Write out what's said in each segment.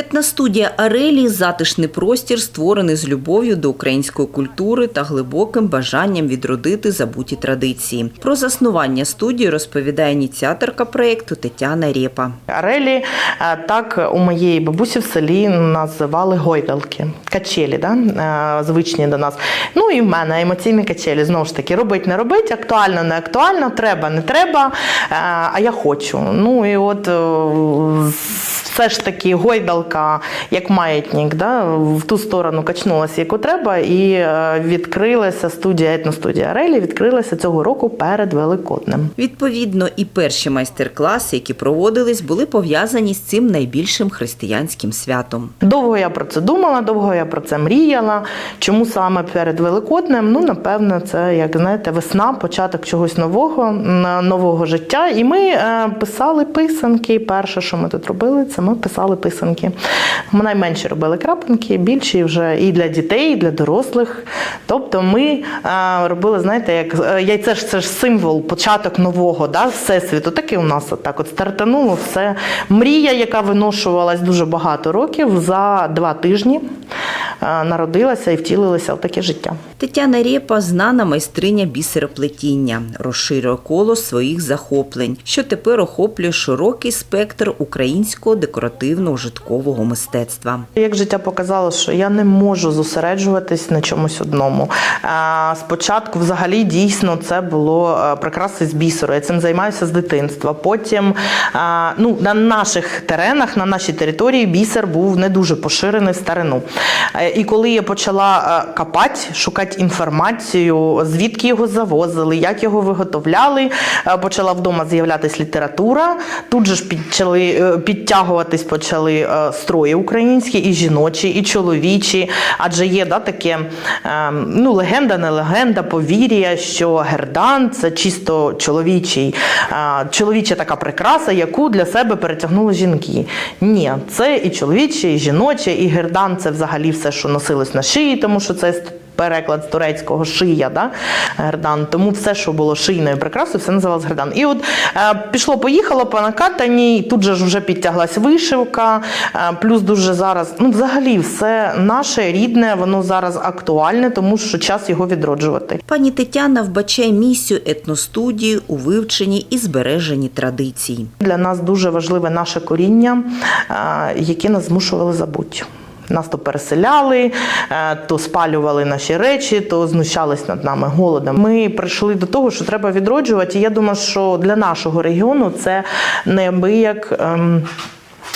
Етностудія Арелі затишний простір, створений з любов'ю до української культури та глибоким бажанням відродити забуті традиції. Про заснування студії розповідає ініціаторка проєкту Тетяна Рєпа. Арелі е, так у моєї бабусі в селі називали гойдалки, качелі, да? е, звичні до нас. Ну і в мене емоційні качелі. Знову ж таки, робить, не робить, актуально, не актуально, треба, не треба, е, а я хочу. Ну і от все ж таки гойдалка, як маятник, да? в ту сторону качнулася, яку треба, і е, відкрилася студія, етностудія Арелі, відкрилася цього року перед Великоднем. Відповідно, і перші майстер-класи, які проводились, були пов'язані з цим найбільшим християнським святом. Довго я про це думала, довго я про це мріяла. Чому саме перед Великоднем? Ну, напевно, це як знаєте, весна, початок чогось нового, нового життя. І ми е, писали писанки. Перше, що ми тут робили, це ми писали писанки. Ми найменше робили крапинки, більші вже і для дітей, і для дорослих. Тобто ми робили, знаєте, як е, яйце ж це ж символ, початок нового да, всесвіту. Так і у нас отак от стартануло все. Мрія, яка виношувалась дуже багато років, за два тижні народилася і втілилася в таке життя. Тетяна Рєпа знана майстриня бісероплетіння, розширює коло своїх захоплень, що тепер охоплює широкий спектр українського декоративно-ужиткового мистецтва. Як життя показало, що я не можу зосереджуватись на чомусь одному. Е, Спочатку, взагалі, дійсно, це було е, прикраси з бісеру. Я цим займаюся з дитинства. Потім е, ну, на наших теренах, на нашій території, бісер був не дуже поширений в старину. І коли я почала е, копати, шукати інформацію, звідки його завозили, як його виготовляли, е, почала вдома з'являтися література. Тут же ж почали е, підтягуватись почали строї українські, і жіночі, і чоловічі. Адже є да, таке е, ну, легенда, не легенда, повір'я, що гердан це чисто чоловічий, чоловіча така прикраса, яку для себе перетягнули жінки. Ні, це і чоловіче, і жіноче, і гердан це взагалі все, що носилось на шиї, тому що це переклад з турецького шия, да? гердан. Тому все, що було шийною прикрасою, все називалось гердан. І от е, пішло, поїхало по накатаній, тут же ж вже підтяглась вишивка, е, плюс дуже зараз, ну взагалі, все наше рідне, воно зараз актуальне, тому що час його відроджувати. Пані Тетяна вбачає місію етностудії у вивченні і збереженні традицій. Для нас дуже важливе наше коріння, е, яке нас змушували забути. Нас то переселяли, е, то спалювали наші речі, то знущались над нами голодом. Ми прийшли до того, що треба відроджувати. І я думаю, що для нашого регіону це неабияк. ем,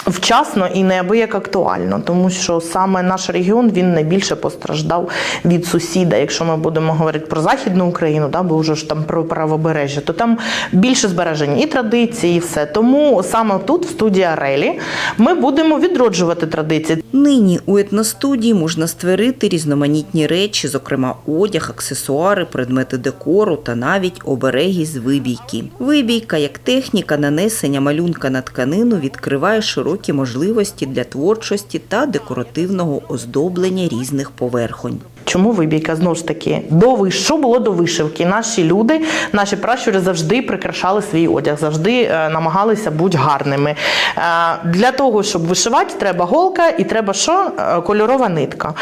Вчасно і неабияк актуально, тому що саме наш регіон він найбільше постраждав від сусіда. Якщо ми будемо говорити про західну Україну, да, бо вже ж там про правобережжя, то там більше збережень і традиції, і все. Тому саме тут, в студії Арелі, ми будемо відроджувати традиції. Нині у етностудії можна створити різноманітні речі, зокрема одяг, аксесуари, предмети декору та навіть обереги з вибійки. Вибійка як техніка нанесення малюнка на тканину відкриває широкі можливості для творчості та декоративного оздоблення різних поверхонь. Чому вибійка? Знову ж таки, до виш... що було до вишивки? Наші люди, наші пращури завжди прикрашали свій одяг, завжди е, намагалися бути гарними. Е, для того, щоб вишивати, треба голка і треба що? Е, Кольорова нитка.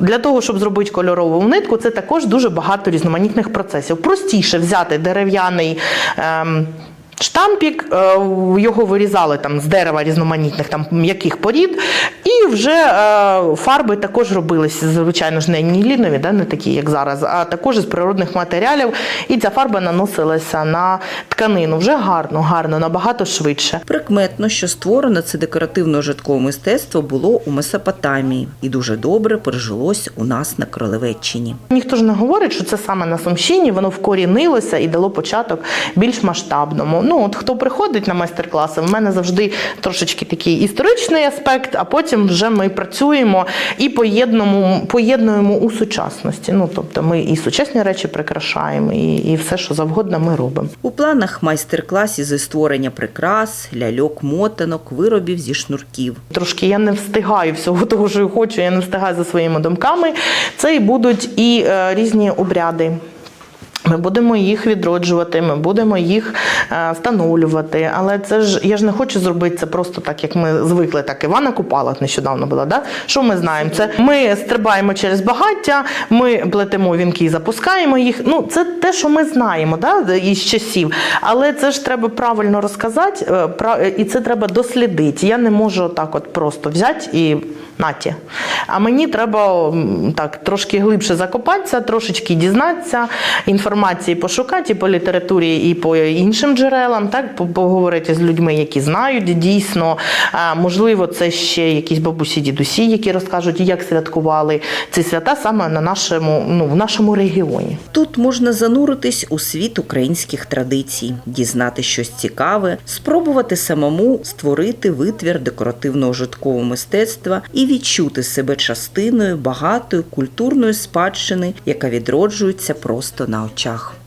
Для того, щоб зробити кольорову нитку, це також дуже багато різноманітних процесів. Простіше взяти дерев'яний. ем, Штампік, е, його вирізали там з дерева різноманітних там м'яких порід, і вже е, фарби також робилися, звичайно ж, не нілінові, да, не такі, як зараз, а також з природних матеріалів. І ця фарба наносилася на тканину. Вже гарно, гарно, набагато швидше. Прикметно, що створено це декоративно-житкове мистецтво було у Месопотамії і дуже добре прижилось у нас на Кролевеччині. Ніхто ж не говорить, що це саме на Сумщині, воно вкорінилося і дало початок більш масштабному. Ну, от хто приходить на майстер-класи, в мене завжди трошечки такий історичний аспект, а потім вже ми працюємо і поєднуємо, поєднуємо у сучасності. Ну, тобто ми і сучасні речі прикрашаємо, і, і все, що завгодно, ми робимо. У планах майстер-класів зі створення прикрас, ляльок, мотанок, виробів зі шнурків. Трошки я не встигаю всього того, що я хочу, я не встигаю за своїми думками. Це і будуть і е, різні обряди. Ми будемо їх відроджувати, ми будемо їх е, встановлювати. Але це ж я ж не хочу зробити це просто так, як ми звикли. Так Івана Купала нещодавно була. Да? Що ми знаємо? Це ми стрибаємо через багаття, ми плетемо вінки і запускаємо їх. Ну це те, що ми знаємо, да? із часів. Але це ж треба правильно розказати, е, і це треба дослідити. Я не можу так, от просто взяти і наті. А мені треба так трошки глибше закопатися, трошечки дізнатися, інформації пошукати і по літературі, і по іншим джерелам, так поговорити з людьми, які знають дійсно. Можливо, це ще якісь бабусі, дідусі, які розкажуть, як святкували ці свята саме на нашому, ну, в нашому регіоні. Тут можна зануритись у світ українських традицій, дізнати щось цікаве, спробувати самому створити витвір декоративного житкового мистецтва і відчути себе частиною багатої культурної спадщини, яка відроджується просто на очах.